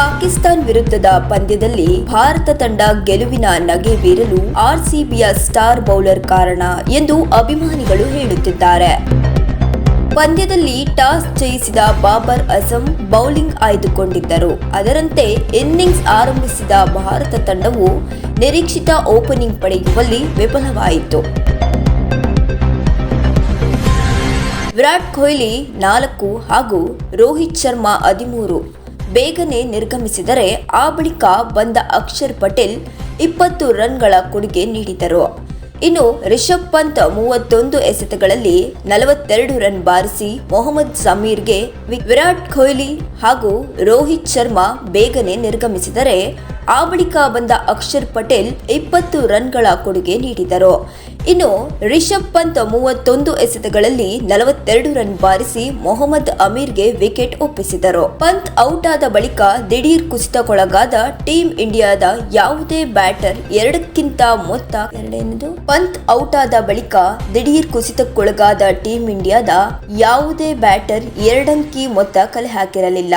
ಪಾಕಿಸ್ತಾನ್ ವಿರುದ್ಧದ ಪಂದ್ಯದಲ್ಲಿ ಭಾರತ ತಂಡ ಗೆಲುವಿನ ನಗೆ ಬೀರಲು ಆರ್ಸಿಬಿಯ ಸ್ಟಾರ್ ಬೌಲರ್ ಕಾರಣ ಎಂದು ಅಭಿಮಾನಿಗಳು ಹೇಳುತ್ತಿದ್ದಾರೆ. ಪಂದ್ಯದಲ್ಲಿ ಟಾಸ್ ಜಯಿಸಿದ ಬಾಬರ್ ಅಜಂ ಬೌಲಿಂಗ್ ಆಯ್ದುಕೊಂಡಿದ್ದರು. ಅದರಂತೆ ಇನ್ನಿಂಗ್ಸ್ ಆರಂಭಿಸಿದ ಭಾರತ ತಂಡವು ನಿರೀಕ್ಷಿತ ಓಪನಿಂಗ್ ಪಡೆಯುವಲ್ಲಿ ವಿಫಲವಾಯಿತು. ವಿರಾಟ್ ಕೊಹ್ಲಿ ನಾಲ್ಕು ಹಾಗೂ ರೋಹಿತ್ ಶರ್ಮಾ ಹದಿಮೂರು. ಬೇಗನೆ ನಿರ್ಗಮಿಸಿದರೆ ಆ ಬಳಿಕ ಬಂದ ಅಕ್ಷರ್ ಪಟೇಲ್ ಇಪ್ಪತ್ತು ರನ್ಗಳ ಕೊಡುಗೆ ನೀಡಿದರು. ಇನ್ನು ರಿಷಬ್ ಪಂತ್ ಮೂವತ್ತೊಂದು ಎಸೆತಗಳಲ್ಲಿ ನಲವತ್ತೆರಡು ರನ್ ಬಾರಿಸಿ ಮೊಹಮ್ಮದ್ ಸಮೀರ್ಗೆ ವಿರಾಟ್ ಕೊಹ್ಲಿ ಹಾಗೂ ರೋಹಿತ್ ಶರ್ಮಾ ಬೇಗನೆ ನಿರ್ಗಮಿಸಿದರೆ ಆ ಬಳಿಕ ಬಂದ ಅಕ್ಷರ್ ಪಟೇಲ್ ಇಪ್ಪತ್ತು ರನ್ಗಳ ಕೊಡುಗೆ ನೀಡಿದರು. ಇನ್ನು ರಿಷಬ್ ಪಂತ್ ಮೂವತ್ತೊಂದು ಎಸೆತಗಳಲ್ಲಿ ನಲವತ್ತೆರಡು ರನ್ ಬಾರಿಸಿ ಮೊಹಮ್ಮದ್ ಅಮೀರ್ಗೆ ವಿಕೆಟ್ ಒಪ್ಪಿಸಿದರು. ಪಂತ್ ಔಟ್ ಆದ ಬಳಿಕ ದಿಢೀರ್ ಕುಸಿತಕ್ಕೊಳಗಾದ ಟೀಂ ಇಂಡಿಯಾದ ಯಾವುದೇ ಬ್ಯಾಟರ್ ಎರಡಕ್ಕಿಂತ ಮೊತ್ತ ಎರಡನೇದು? ಪಂತ್ ಔಟ್ ಆದ ಬಳಿಕ ದಿಢೀರ್ ಕುಸಿತಕ್ಕೊಳಗಾದ ಟೀಂ ಇಂಡಿಯಾದ ಯಾವುದೇ ಬ್ಯಾಟರ್ ಎರಡಂಕಿ ಮೊತ್ತ ಕಲೆ ಹಾಕಿರಲಿಲ್ಲ.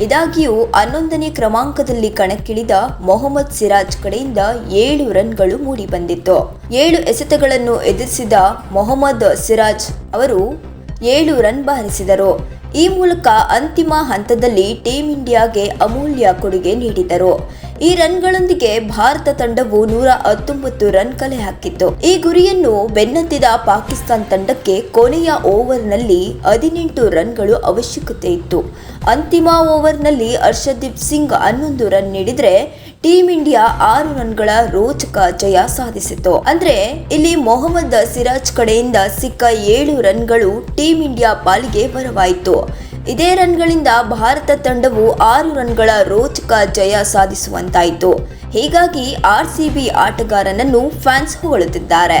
ಇದಾಗಿಯೂ ಹನ್ನೊಂದನೇ ಕ್ರಮಾಂಕದಲ್ಲಿ ಕಣಕ್ಕಿಳಿದ ಮೊಹಮ್ಮದ್ ಸಿರಾಜ್ ಕಡೆಯಿಂದ ಏಳು ರನ್ಗಳು ಮೂಡಿಬಂದಿತ್ತು. ಏಳು ಎಸೆತಗಳನ್ನು ಎದುರಿಸಿದ ಮೊಹಮ್ಮದ್ ಸಿರಾಜ್ ಅವರು ಏಳು ರನ್ ಬಾರಿಸಿದರು. ಈ ಮೂಲಕ ಅಂತಿಮ ಹಂತದಲ್ಲಿ ಟೀಂ ಇಂಡಿಯಾಗೆ ಅಮೂಲ್ಯ ಕೊಡುಗೆ ನೀಡಿದರು. ಈ ರನ್ಗಳೊಂದಿಗೆ ಭಾರತ ತಂಡವು ನೂರ ಹತ್ತೊಂಬತ್ತು ರನ್ ಕಲೆ ಹಾಕಿತ್ತು. ಈ ಗುರಿಯನ್ನು ಬೆನ್ನತ್ತಿದ ಪಾಕಿಸ್ತಾನ್ ತಂಡಕ್ಕೆ ಕೊನೆಯ ಓವರ್ನಲ್ಲಿ ಹದಿನೆಂಟು ರನ್ಗಳು ಅವಶ್ಯಕತೆ ಇತ್ತು. ಅಂತಿಮ ಓವರ್ನಲ್ಲಿ ಹರ್ಷದೀಪ್ ಸಿಂಗ್ ಹನ್ನೊಂದು ರನ್ ನೀಡಿದ್ರೆ ಟೀಂ ಇಂಡಿಯಾ ಆರು ರನ್ಗಳ ರೋಚಕ ಜಯ ಸಾಧಿಸಿತು. ಅಂದ್ರೆ ಇಲ್ಲಿ ಮೊಹಮ್ಮದ್ ಸಿರಾಜ್ ಕಡೆಯಿಂದ ಸಿಕ್ಕ ಏಳು ರನ್ಗಳು ಟೀಂ ಇಂಡಿಯಾ ಪಾಲಿಗೆ ಬರವಾಯಿತು. ಇದೇ ರನ್ಗಳಿಂದ ಭಾರತ ತಂಡವು ಆರು ರನ್ಗಳ ರೋಚಕ ಜಯ ಸಾಧಿಸುವಂತಾಯಿತು. ಹೀಗಾಗಿ ಆರ್ಸಿಬಿ ಆಟಗಾರನನ್ನು ಫ್ಯಾನ್ಸ್ ಹೊಗಳುತ್ತಿದ್ದಾರೆ